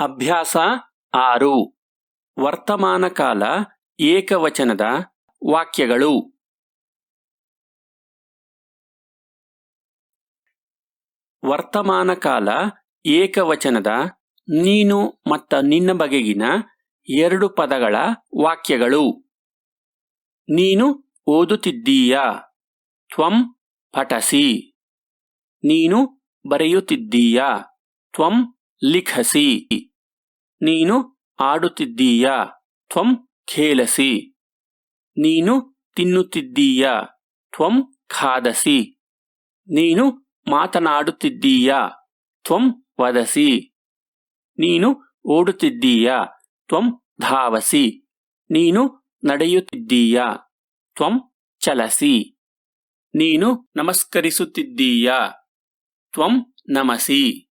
ಅಭ್ಯಾಸ ಆರು. ವರ್ತಮಾನ ಕಾಲ, ಏಕವಚನದ ವಾಕ್ಯಗಳು. ವರ್ತಮಾನ ಕಾಲ, ಏಕವಚನದ ನೀನು ಮತ್ತ ನಿನ್ನ ಬಗೆಗಿನ ಎರಡು ಪದಗಳ ವಾಕ್ಯಗಳು. ನೀನು ಓದುತ್ತಿದ್ದೀಯ. ತ್ವಂ ಪಠಸಿ. ನೀನು ಬರೆಯುತ್ತಿದ್ದೀಯ. ತ್ವಂ ಲಿಖಸಿ. ನೀನು ಆಡುತ್ತಿದ್ದೀಯ? ತ್ವಂ ಖೇಲಸಿ. ನೀನು ತಿನ್ನುತ್ತಿದ್ದೀಯ? ತ್ವಂ ಖಾದಸಿ. ನೀನು ಮಾತನಾಡುತ್ತಿದ್ದೀಯ? ತ್ವಂ ವದಸಿ. ನೀನು ಓಡುತ್ತಿದ್ದೀಯ? ತ್ವಂ ಧಾವಸಿ. ನೀನು ನಡೆಯುತ್ತಿದ್ದೀಯ? ತ್ವಂ ಚಲಸಿ. ನೀನು ನಮಸ್ಕರಿಸುತ್ತಿದ್ದೀಯ? ತ್ವಂ ನಮಸಿ.